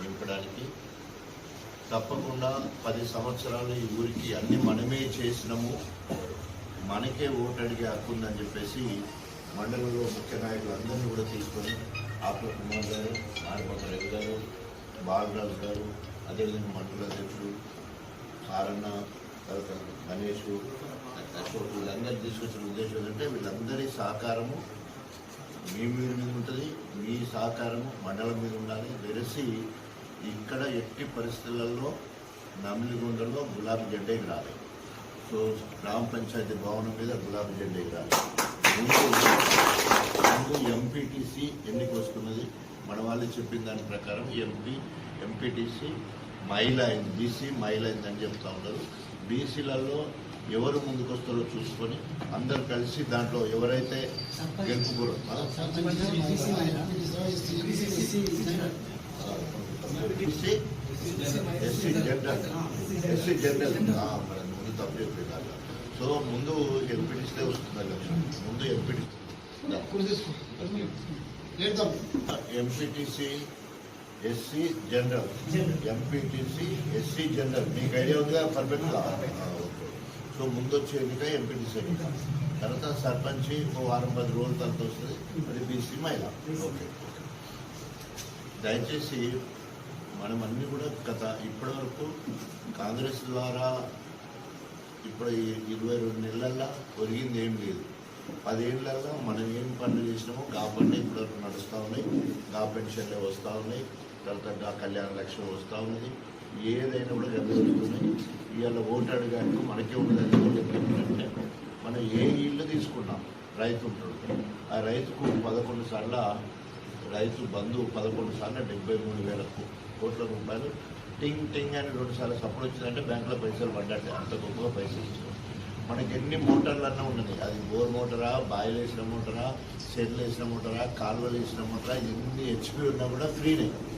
నింపడానికి తప్పకుండా పది సంవత్సరాలు ఈ ఊరికి అన్ని మనమే చేసినాము. మనకే ఓటు అడిగే హక్కు ఉందని చెప్పేసి మండలంలో ముఖ్య నాయకులు అందరినీ కూడా తీసుకొని ఆకుల కుమార్ గారు ఆడపక్క రెడ్డి గారు బాలరాజు గారు అదేవిధంగా మండల అధ్యక్షుడు కారణ తర్వాత గణేష్ అశోక్ వీళ్ళందరూ తీసుకొచ్చిన ఉద్దేశం ఏంటంటే వీళ్ళందరి సహకారము మీ మీద మీద ఉంటుంది మీ సహకారము మండలం మీద ఉండాలి. వెరసి ఇక్కడ ఎట్టి పరిస్థితులలో నమిలిగుండలో గులాబీ జెండా రాలి సో గ్రామ పంచాయతీ భవనం మీద గులాబీ జెండా రాలి ముందు ఎంపీటీసీ ఎన్నిక వస్తున్నది. మన వాళ్ళు చెప్పిన దాని ప్రకారం ఎంపీ ఎంపీటీసీ మహిళ అయింది బీసీ మహిళ అయిందని చెప్తా ఉన్నారు. బీసీలలో ఎవరు ముందుకు వస్తారో చూసుకొని అందరు కలిసి దాంట్లో ఎవరైతే గెలుపుకోరు. ఎస్సీ జనరల్ ఎస్సీ జనరల్ ముందు సో ముందు ఎంపీటీసీ వస్తుంది ఎలక్షన్ ముందు MPT MPTC SC general MPTC SC general మీకు ఐడియా ఉందిగా? పర్ఫెక్ట్గా సో ముందు ఎన్నిక ఎంపీటీసీ ఎన్నిక. తర్వాత సర్పంచ్ ఓ వారం పది రోజుల తర్వాత వస్తుంది అది బీసీ మహిళ. ఓకే. దయచేసి మనం అన్ని కూడా గత ఇప్పటి వరకు కాంగ్రెస్ ద్వారా ఇప్పుడు ఇరవై రెండు నెలల్లో ఒరిగింది ఏం లేదు. పదేళ్ళలో మనం ఏం పనులు చేసినామో గా పనులు ఇప్పటివరకు నడుస్తూ ఉన్నాయి. గా పెన్షన్లే వస్తూ ఉన్నాయి. తర్వాత గా కళ్యాణ లక్ష్యం వస్తూ ఉన్నది ఏదైనా కూడా గమనిస్తున్నాయి ఇవాళ ఓటు కానీ మనకే ఉన్నదని చెప్తుంటే మనం ఏ ఇల్లు తీసుకున్నాం? రైతు ఉంటాడు. ఆ రైతుకు పదకొండు సార్ల రైతు బంధు పదకొండు సార్లు డెబ్బై మూడు వేల కోట్ల రూపాయలు టింగ్ టింగ్ అని రెండు సార్లు సపోర్ట్ వచ్చిందంటే బ్యాంకులో పైసలు పడ్డాయి అంత గొప్పగా పైసలు ఇచ్చారు. మనకి ఎన్ని మోటార్లు అన్నా ఉన్నది. అది బోర్ మోటారా బాయిల్ వేసిన మోటారా షెడ్లు వేసిన మోటారా కాలువలు వేసిన మోటారా ఎన్ని హెచ్పి ఉన్నా కూడా ఫ్రీనే.